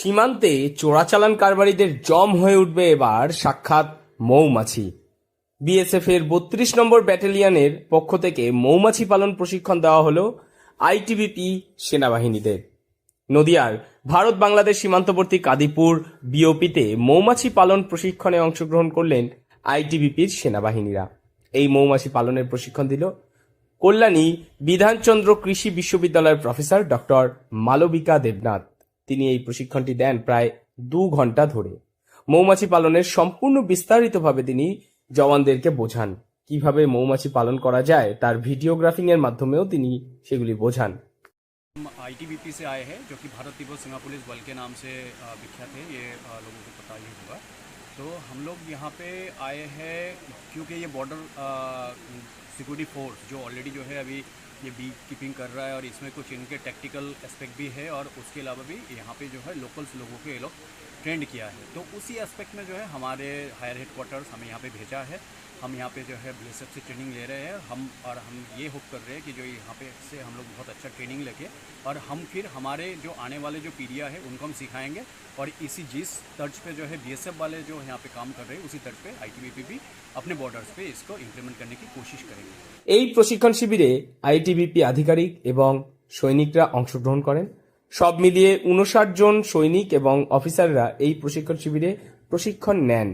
সীমান্তে চোরাচালান কারবারিদের জম হয়ে উঠবে এবার সাক্ষাৎ মৌমাছি। বিএসএফ এর বত্রিশ নম্বর ব্যাটালিয়নের পক্ষ থেকে মৌমাছি পালন প্রশিক্ষণ দেওয়া হলো আইটিবিপি সেনাবাহিনীদের। নদিয়ার ভারত বাংলাদেশ সীমান্তবর্তী কাদিপুর বিওপিতে মৌমাছি পালন প্রশিক্ষণে অংশগ্রহণ করলেন আইটিবিপির সেনাবাহিনীরা। এই মৌমাছি পালনের প্রশিক্ষণ দিল কল্যাণী বিধানচন্দ্র কৃষি বিশ্ববিদ্যালয়ের প্রফেসর ডক্টর মালবিকা দেবনাথ। তিনি এই প্রশিক্ষণটি দেন প্রায় দু ঘন্টা ধরে মৌমাছি পালনের সম্পূর্ণ বিস্তারিতভাবে তিনি জওয়ানদেরকে বোঝান কিভাবে মৌমাছি পালন করা যায় তার ভিডিওগ্রাফিং এর মাধ্যমেও তিনি সেগুলি বোঝান हम आईटीबीपी से आए हैं जो कि भारत तिब्बत सीमा पुलिस बल के नाम से अ, विख्यात है ये अ, लोगों को पता ही होगा तो हम लोग यहाँ पे आए हैं क्योंकि ये बॉर्डर सिक्योरिटी फोर्स जो ऑलरेडी जो है अभी ये बी कीपिंग कर रहा है और इसमें कुछ इनके टेक्टिकल एस्पेक्ट भी है और उसके अलावा भी यहाँ पे जो है लोकल्स लोगों के ये लोग ट्रेंड किया है तो उसी एस्पेक्ट में जो है हमारे हायर हेडक्वार्टर्स हमें यहाँ पे भेजा है हम यहाँ पे जो है बी से ट्रेनिंग ले रहे हैं हम और हम ये होप कर रहे हैं कि जो यहाँ पे से हम लोग बहुत अच्छा ट्रेनिंग लेके और हम फिर हमारे जो आने वाले जो पीढ़ियाँ है उनको हम सिखाएंगे और इसी जिस तर्ज पे जो है बी वाले जो यहाँ पे काम कर रहे हैं उसी तर्ज पे आई भी अपने बॉर्डर्स पे इसको इम्प्लीमेंट करने की कोशिश करेंगे এই প্রশিক্ষণ শিবিরে আইটিবিপি আধিকারিক এবং সৈনিকরা অংশগ্রহণ করেন সব মিলিয়ে উনষাট জন সৈনিক এবং অফিসাররা এই প্রশিক্ষণ শিবিরে প্রশিক্ষণ নেন।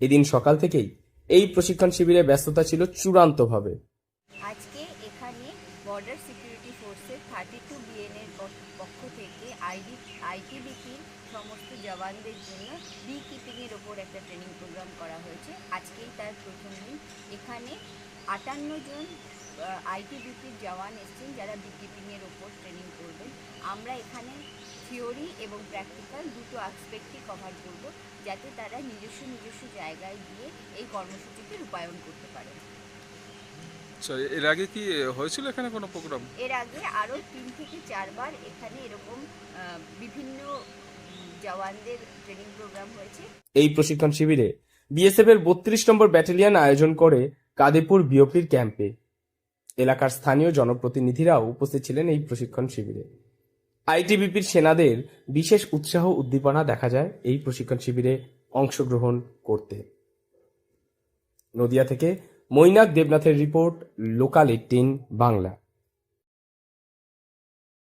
এদিন সকাল থেকেই এই প্রশিক্ষণ শিবিরে ব্যস্ততা ছিল চূড়ান্তভাবে। আজকে এখানে বর্ডার সিকিউরিটি ফোর্সের থার্টি টু পক্ষ থেকে আইডি আইটিবিপির সমস্ত জওয়ানদের জন্য বি কিপিংয়ের ওপর একটা ট্রেনিং প্রোগ্রাম করা হয়েছে। আজকেই তার প্রথম দিন। এখানে আটান্ন জন আইটিবিপির জওয়ান এসেছেন যারা বি কিপিংয়ের ওপর আমরা এখানে থিওরি এবং প্র্যাকটিক্যাল দুটো আসপেক্টই কভার করব যাতে তারা নিজস্ব নিজস্ব জায়গায় গিয়ে এই কর্মসূচিকে রূপায়ণ করতে পারে। এর আগে কি হয়েছিল এখানে কোনো প্রোগ্রাম এর আগে আরও তিন থেকে চারবার এখানে এরকম বিভিন্ন জওয়ানদের ট্রেনিং প্রোগ্রাম হয়েছে। এই প্রশিক্ষণ শিবিরে বিএসএফ এর বত্রিশ নম্বর ব্যাটালিয়ন আয়োজন করে কাদেপুর বিওপির ক্যাম্পে এলাকার স্থানীয় জনপ্রতিনিধিরাও উপস্থিত ছিলেন এই প্রশিক্ষণ শিবিরে। আইটিবিপির সেনাদের বিশেষ উৎসাহ উদ্দীপনা দেখা যায় এই প্রশিক্ষণ শিবিরে অংশগ্রহণ করতে। নদিয়া থেকে মৈনাক দেবনাথের রিপোর্ট, লোকাল এইটিন বাংলা।